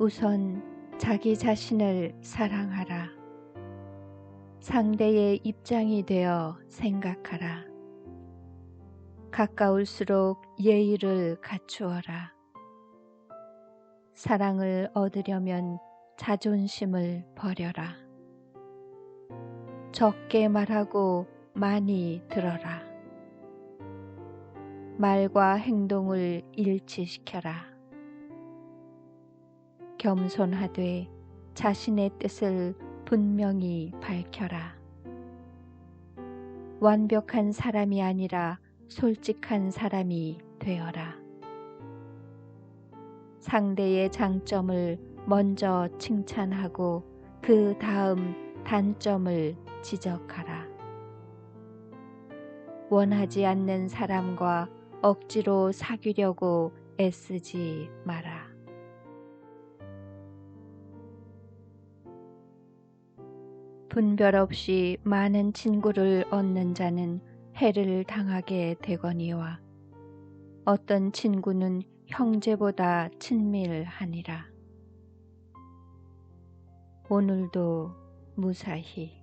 우선 자기 자신을 사랑하라. 상대의 입장이 되어 생각하라. 가까울수록 예의를 갖추어라. 사랑을 얻으려면 자존심을 버려라. 적게 말하고 많이 들어라. 말과 행동을 일치시켜라. 겸손하되 자신의 뜻을 분명히 밝혀라. 완벽한 사람이 아니라 솔직한 사람이 되어라. 상대의 장점을 먼저 칭찬하고 그 다음 단점을 지적하라. 원하지 않는 사람과 억지로 사귀려고 애쓰지 마라. 분별 없이 많은 친구를 얻는 자는 해를 당하게 되거니와 어떤 친구는 형제보다 친밀하니라. 오늘도 무사히